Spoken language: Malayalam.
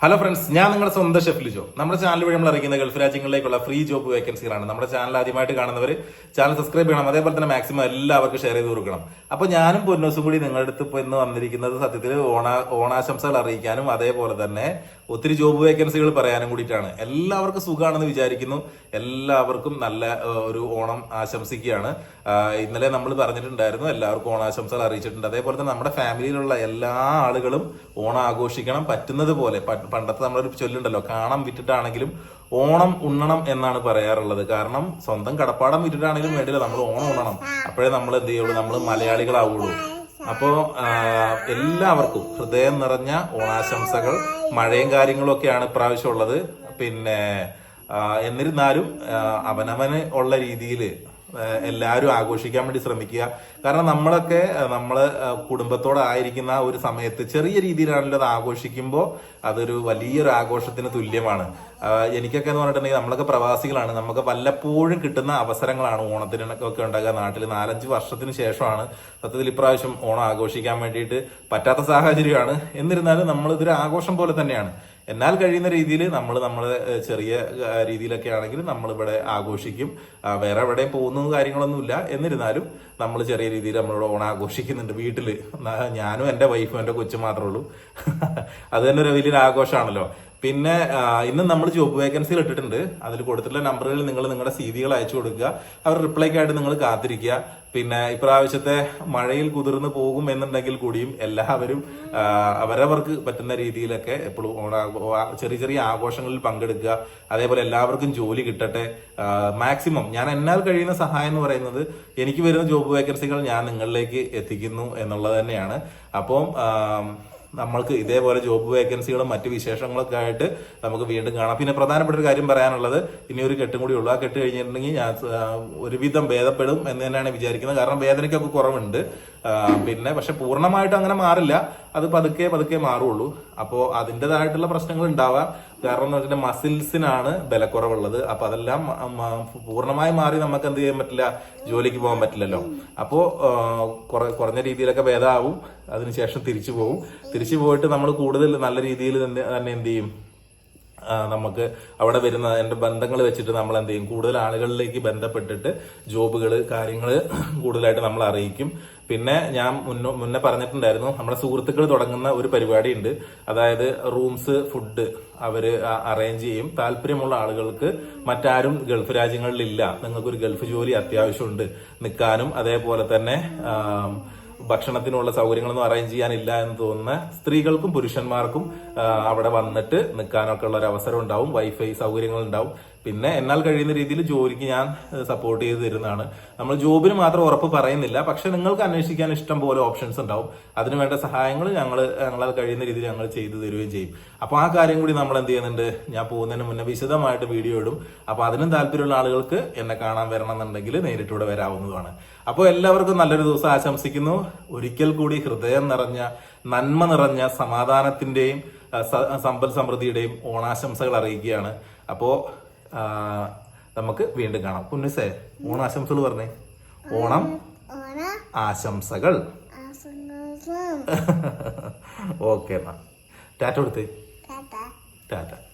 ഹലോ ഫ്രണ്ട്സ് ഞാൻ നിങ്ങളുടെ സ്വന്തം ഷെഫ് ലിജോ. നമ്മുടെ ചാനൽ വഴി നമ്മൾ അറിയിക്കുന്ന ഗൾഫ് രാജ്യങ്ങളിലേക്കുള്ള ഫ്രീ ജോബ് വേക്കൻസികളാണ് നമ്മുടെ ചാനൽ ആദ്യമായിട്ട് കാണുന്നവർ ചാനൽ സബ്സ്ക്രൈബ് ചെയ്യണം. അതേപോലെ തന്നെ മാക്സിമം എല്ലാവർക്കും ഷെയർ ചെയ്ത് കൊടുക്കണം. അപ്പോൾ ഞാനും പൊന്നോസും കൂടി നിങ്ങളുടെ അടുത്ത് ഇപ്പോൾ ഇന്ന് വന്നിരിക്കുന്നത് സത്യത്തിൽ ഓണ ഓണാശംസകൾ അറിയിക്കാനും അതേപോലെ തന്നെ ഒത്തിരി ജോബ് വേക്കൻസികൾ പറയാനും കൂടിയിട്ടാണ്. എല്ലാവർക്കും സുഖമാണെന്ന് വിചാരിക്കുന്നു. എല്ലാവർക്കും നല്ല ഒരു ഓണം ആശംസിക്കുകയാണ്. ഇന്നലെ നമ്മൾ പറഞ്ഞിട്ടുണ്ടായിരുന്നു എല്ലാവർക്കും ഓണാശംസകൾ അറിയിച്ചിട്ടുണ്ട്. അതേപോലെ തന്നെ നമ്മുടെ ഫാമിലിയിലുള്ള എല്ലാ ആളുകളും ഓണം ആഘോഷിക്കണം. പറ്റുന്നത് പോലെ പണ്ടത്തെ നമ്മളൊരു ചൊല്ലുണ്ടല്ലോ കാണാൻ വിറ്റിട്ടാണെങ്കിലും ഓണം ഉണ്ണണം എന്നാണ് പറയാറുള്ളത്. കാരണം സ്വന്തം കടപ്പാടം വിറ്റിട്ടാണെങ്കിലും വേണ്ടില്ല നമ്മൾ ഓണം ഉണ്ണണം. അപ്പോഴേ നമ്മൾ എന്ത് ചെയ്യുള്ളൂ നമ്മൾ മലയാളികളാവുള്ളൂ. അപ്പോ ആ, എല്ലാവർക്കും ഹൃദയം നിറഞ്ഞ ഓണാശംസകൾ മഴയും കാര്യങ്ങളും ഒക്കെയാണ് ഇപ്രാവശ്യം ഉള്ളത്. പിന്നെ എന്നിരുന്നാലും അവനവന് ഉള്ള രീതിയിൽ എല്ലാവരും ആഘോഷിക്കാൻ വേണ്ടി ശ്രമിക്കുക. കാരണം നമ്മളൊക്കെ നമ്മൾ കുടുംബത്തോടെ ആയിരിക്കുന്ന ഒരു സമയത്ത് ചെറിയ രീതിയിലാണല്ലോ അത് ആഘോഷിക്കുമ്പോൾ അതൊരു വലിയൊരു ആഘോഷത്തിന് തുല്യമാണ്. എനിക്കൊക്കെ എന്ന് പറഞ്ഞിട്ടുണ്ടെങ്കിൽ നമ്മളൊക്കെ പ്രവാസികളാണ്. നമുക്ക് വല്ലപ്പോഴും കിട്ടുന്ന അവസരങ്ങളാണ് ഓണത്തിനൊക്കെ ഉണ്ടാകുക. നാട്ടിൽ നാലഞ്ച് വർഷത്തിന് ശേഷമാണ് സത്യത്തിൽ ഇപ്രാവശ്യം ഓണം ആഘോഷിക്കാൻ വേണ്ടിയിട്ട് പറ്റാത്ത സാഹചര്യമാണ്. എന്നിരുന്നാലും നമ്മൾ ഇതൊരു ആഘോഷം പോലെ തന്നെയാണ്. എന്നാൽ കഴിയുന്ന രീതിയിൽ നമ്മൾ നമ്മുടെ ചെറിയ രീതിയിലൊക്കെ ആണെങ്കിൽ നമ്മളിവിടെ ആഘോഷിക്കും. വേറെ എവിടെയും പോകുന്ന കാര്യങ്ങളൊന്നുമില്ല. എന്നിരുന്നാലും നമ്മൾ ചെറിയ രീതിയിൽ നമ്മളിവിടെ ഓണം ആഘോഷിക്കുന്നുണ്ട് വീട്ടിൽ ഞാനും എന്റെ വൈഫും എന്റെ കൊച്ചും മാത്രമേ ഉള്ളൂ. അത് തന്നെ ഒരു വലിയൊരു ആഘോഷമാണല്ലോ. പിന്നെ ഇന്ന് നമ്മൾ ജോബ് വേക്കൻസികൾ ഇട്ടിട്ടുണ്ട്. അതിൽ കൊടുത്തിട്ടുള്ള നമ്പറുകളിൽ നിങ്ങൾ നിങ്ങളുടെ സി വികൾ അയച്ചു കൊടുക്കുക. അവർ റിപ്ലൈക്കായിട്ട് നിങ്ങൾ കാത്തിരിക്കുക. പിന്നെ ഇപ്രാവശ്യത്തെ മഴയിൽ കുതിർന്നു പോകും എന്നുണ്ടെങ്കിൽ കൂടിയും എല്ലാവരും അവരവർക്ക് പറ്റുന്ന രീതിയിലൊക്കെ എപ്പോഴും ചെറിയ ചെറിയ ആഘോഷങ്ങളിൽ പങ്കെടുക്കുക. അതേപോലെ എല്ലാവർക്കും ജോലി കിട്ടട്ടെ. മാക്സിമം ഞാൻ എന്നാൽ കഴിയുന്ന സഹായം എന്ന് പറയുന്നത് എനിക്ക് വരുന്ന ജോബ് വേക്കൻസികൾ ഞാൻ നിങ്ങളിലേക്ക് എത്തിക്കുന്നു എന്നുള്ളത് തന്നെയാണ്. അപ്പം നമ്മൾക്ക് ഇതേപോലെ ജോബ് വേക്കൻസികളും മറ്റു വിശേഷങ്ങളൊക്കെ ആയിട്ട് നമുക്ക് വീണ്ടും കാണാം. പിന്നെ പ്രധാനപ്പെട്ട ഒരു കാര്യം പറയാനുള്ളത് ഇനി ഒരു കെട്ടും കൂടി ഉള്ളൂ. ആ കെട്ട് കഴിഞ്ഞിട്ടുണ്ടെങ്കിൽ ഞാൻ ഒരുവിധം ഭേദപ്പെടും എന്ന് തന്നെയാണ് വിചാരിക്കുന്നത്. കാരണം വേദനയ്ക്കൊക്കെ കുറവുണ്ട്. പിന്നെ പക്ഷെ പൂർണമായിട്ട് അങ്ങനെ മാറില്ല. അത് പതുക്കെ പതുക്കെ മാറുള്ളൂ. അപ്പോൾ അതിന്റെതായിട്ടുള്ള പ്രശ്നങ്ങൾ ഉണ്ടാവാം. കാരണം എന്ന് മസിൽസിനാണ് ബലക്കുറവുള്ളത്. അപ്പൊ അതെല്ലാം പൂർണമായി മാറി നമുക്ക് എന്ത് ചെയ്യാൻ പറ്റില്ല? ജോലിക്ക് പോകാൻ പറ്റില്ലല്ലോ. അപ്പോ കുറഞ്ഞ രീതിയിലൊക്കെ ഭേദമാവും അതിനുശേഷം തിരിച്ചു പോകും തിരിച്ചു പോയിട്ട് നമ്മൾ കൂടുതൽ നല്ല രീതിയിൽ തന്നെ എന്ത് ചെയ്യും? നമുക്ക് അവിടെ വരുന്ന എന്റെ ബന്ധങ്ങൾ വെച്ചിട്ട് നമ്മൾ എന്ത് ചെയ്യും? കൂടുതൽ ആളുകളിലേക്ക് ബന്ധപ്പെട്ടിട്ട് ജോബുകൾ കാര്യങ്ങൾ കൂടുതലായിട്ട് നമ്മൾ അറിയിക്കും. പിന്നെ ഞാൻ മുന്നോ പറഞ്ഞിട്ടുണ്ടായിരുന്നു നമ്മുടെ സുഹൃത്തുക്കൾ തുടങ്ങുന്ന ഒരു പരിപാടി ഉണ്ട് അതായത് റൂംസ് ഫുഡ് അവർ അറേഞ്ച് ചെയ്യും. താല്പര്യമുള്ള ആളുകൾക്ക് മറ്റാരും ഗൾഫ് രാജ്യങ്ങളിലില്ല. നിങ്ങൾക്കൊരു ഗൾഫ് ജോലി അത്യാവശ്യമുണ്ട്. നിൽക്കാനും അതേപോലെ തന്നെ ഭക്ഷണത്തിനുള്ള സൗകര്യങ്ങളൊന്നും അറേഞ്ച് ചെയ്യാനില്ല എന്ന് തോന്നുന്ന സ്ത്രീകൾക്കും പുരുഷന്മാർക്കും അവിടെ വന്നിട്ട് നിൽക്കാനൊക്കെ ഉള്ള ഒരു അവസരം ഉണ്ടാവും. വൈഫൈ സൗകര്യങ്ങൾ ഉണ്ടാവും പിന്നെ എന്നാൽ കഴിയുന്ന രീതിയിൽ ജോലിക്ക് ഞാൻ സപ്പോർട്ട് ചെയ്ത് തരുന്നതാണ്. നമ്മൾ ജോബിന് മാത്രം ഉറപ്പ് പറയുന്നില്ല. പക്ഷെ നിങ്ങൾക്ക് അന്വേഷിക്കാൻ ഇഷ്ടം പോലെ ഓപ്ഷൻസ് ഉണ്ടാവും. അതിന് വേണ്ട സഹായങ്ങൾ ഞങ്ങൾ ഞങ്ങളത് കഴിയുന്ന രീതിയിൽ ഞങ്ങൾ ചെയ്തു തരുകയും ചെയ്യും. അപ്പോൾ ആ കാര്യം കൂടി നമ്മൾ എന്ത് ചെയ്യുന്നുണ്ട്? ഞാൻ പോകുന്നതിന് മുന്നേ വിശദമായിട്ട് വീഡിയോ ഇടും. അപ്പോൾ അതിനും താല്പര്യമുള്ള ആളുകൾക്ക് എന്നെ കാണാൻ വരണം എന്നുണ്ടെങ്കിൽ നേരിട്ടൂടെ വരാവുന്നതാണ്. അപ്പോൾ എല്ലാവർക്കും നല്ലൊരു ദിവസം ആശംസിക്കുന്നു. ഒരിക്കൽ കൂടി ഹൃദയം നിറഞ്ഞ നന്മ നിറഞ്ഞ സമാധാനത്തിന്റെയും സമ്പൽ സമൃദ്ധിയുടെയും ഓണാശംസകൾ അറിയിക്കുകയാണ്. അപ്പോൾ നമുക്ക് വീണ്ടും കാണാം. പുന്നുസേ ഓണ ആശംസകൾ പറഞ്ഞേ. ഓണം ആശംസകൾ. ഓക്കെ എന്നാ. ടാറ്റ കൊടുത്തേ. ടാറ്റ.